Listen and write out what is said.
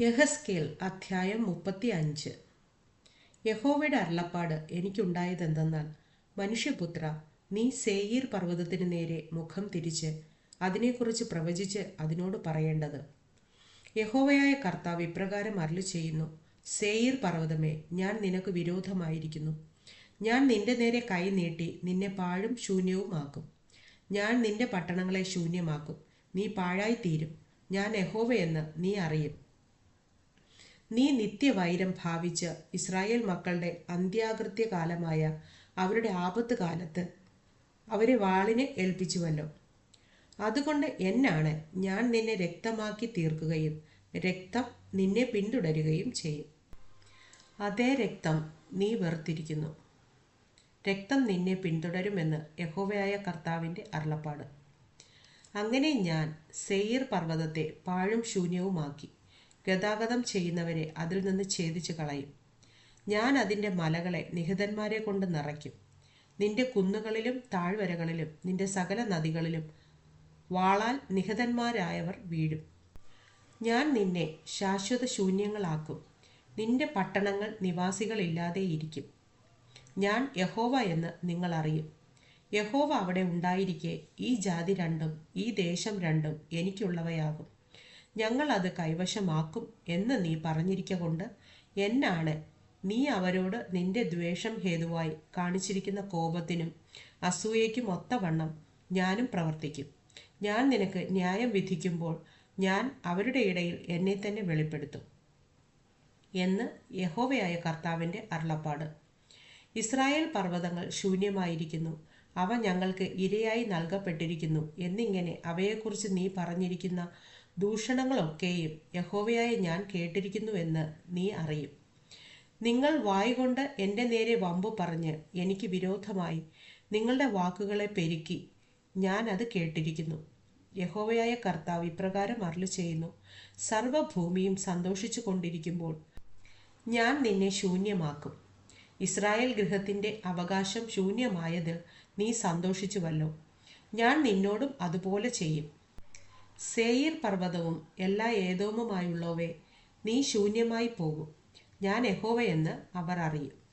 യഹസ്കേൽ അധ്യായം മുപ്പത്തി അഞ്ച് യഹോവയുടെ അരുളപ്പാട് എനിക്കുണ്ടായതെന്തെന്നാൽ മനുഷ്യപുത്ര നീ സേയീർ പർവതത്തിന് നേരെ മുഖം തിരിച്ച് അതിനെക്കുറിച്ച് പ്രവചിച്ച് അതിനോട് പറയേണ്ടത്. യഹോവയായ കർത്താവ് ഇപ്രകാരം അരുളി ചെയ്യുന്നു സേയീർ പർവതമേ ഞാൻ നിനക്ക് വിരോധമായിരിക്കുന്നു. ഞാൻ നിന്റെ നേരെ കൈ നീട്ടി നിന്നെ പാഴും ശൂന്യവുമാക്കും ഞാൻ നിന്റെ പട്ടണങ്ങളെ ശൂന്യമാക്കും. നീ പാഴായിത്തീരും. ഞാൻ യഹോവയെന്ന് നീ അറിയും. നീ നിത്യവൈരം ഭാവിച്ച് ഇസ്രായേൽ മക്കളുടെ അന്ത്യാകൃത്യകാലമായ അവരുടെ ആപത്ത് കാലത്ത് അവരെ വാളിനെ ഏൽപ്പിച്ചുവല്ലോ. അതുകൊണ്ട് എന്നാണ് ഞാൻ നിന്നെ രക്തമാക്കി തീർക്കുകയും രക്തം നിന്നെ പിന്തുടരുകയും ചെയ്യും. അതേ രക്തം നീ വെറുത്തിരിക്കുന്നു രക്തം നിന്നെ പിന്തുടരുമെന്ന് യഹോവയായ കർത്താവിന്റെ അരുളപ്പാട്. അങ്ങനെ ഞാൻ സെയിർ പർവതത്തെ പാഴും ശൂന്യവുമാക്കി. ഗതാഗതം ചെയ്യുന്നവരെ അതിൽ നിന്ന് ഛേദിച്ചു കളയും. ഞാൻ അതിന്റെ മലകളെ നിഹിതന്മാരെ കൊണ്ട് നിറയ്ക്കും. നിന്റെ കുന്നുകളിലും താഴ്വരകളിലും നിന്റെ സകല നദികളിലും വാളാൽ നിഹതന്മാരായവർ വീഴും. ഞാൻ നിന്നെ ശാശ്വത ശൂന്യങ്ങളാക്കും. നിന്റെ പട്ടണങ്ങൾ നിവാസികളില്ലാതെ ഇരിക്കും. ഞാൻ യഹോവ എന്ന് നിങ്ങൾ അറിയും. യഹോവ അവിടെ ഉണ്ടായിരിക്കെ ഈ ജാതി രണ്ടും ഈ ദേശം രണ്ടും എനിക്കുള്ളവയാകും. ഞങ്ങൾ അത് കൈവശമാക്കും എന്ന് നീ പറഞ്ഞിരിക്കൊണ്ട് എന്നാണ് നീ അവരോട് നിന്റെ ദ്വേഷം ഹേതുവായി കാണിച്ചിരിക്കുന്ന കോപത്തിനും അസൂയയ്ക്കും ഒത്തവണ്ണം ഞാനും പ്രവർത്തിക്കും. ഞാൻ നിനക്ക് ന്യായം വിധിക്കുമ്പോൾ ഞാൻ അവരുടെ ഇടയിൽ എന്നെ തന്നെ വെളിപ്പെടുത്തും എന്ന് യഹോവയായ കർത്താവിന്റെ അരുളപ്പാട്. ഇസ്രായേൽ പർവതങ്ങൾ ശൂന്യമായിരിക്കുന്നു. അവ ഞങ്ങൾക്ക് ഇരയായി നൽകപ്പെട്ടിരിക്കുന്നു എന്നിങ്ങനെ അവയെക്കുറിച്ച് നീ പറഞ്ഞിരിക്കുന്ന ദൂഷണങ്ങളൊക്കെയും യഹോവയായ ഞാൻ കേട്ടിരിക്കുന്നുവെന്ന് നീ അറിയും. നിങ്ങൾ വായ്കൊണ്ട് എന്റെ നേരെ വമ്പു പറഞ്ഞ് എനിക്ക് വിരോധമായി നിങ്ങളുടെ വാക്കുകളെ പെരുക്കി ഞാൻ അത് കേട്ടിരിക്കുന്നു. യഹോവയായ കർത്താവ് ഇപ്രകാരം അരുളി ചെയ്യുന്നു സർവഭൂമിയും സന്തോഷിച്ചു കൊണ്ടിരിക്കുമ്പോൾ ഞാൻ നിന്നെ ശൂന്യമാക്കും. ഇസ്രായേൽ ഗൃഹത്തിന്റെ അവകാശം ശൂന്യമായത് നീ സന്തോഷിച്ചുവല്ലോ. ഞാൻ നിന്നോടും അതുപോലെ ചെയ്യും. സേയിർ പർവതവും എല്ലാ ഏതോമുമായുള്ളവേ നീ ശൂന്യമായി പോകും. ഞാൻ യഹോവയെന്ന് അവർ അറിയും.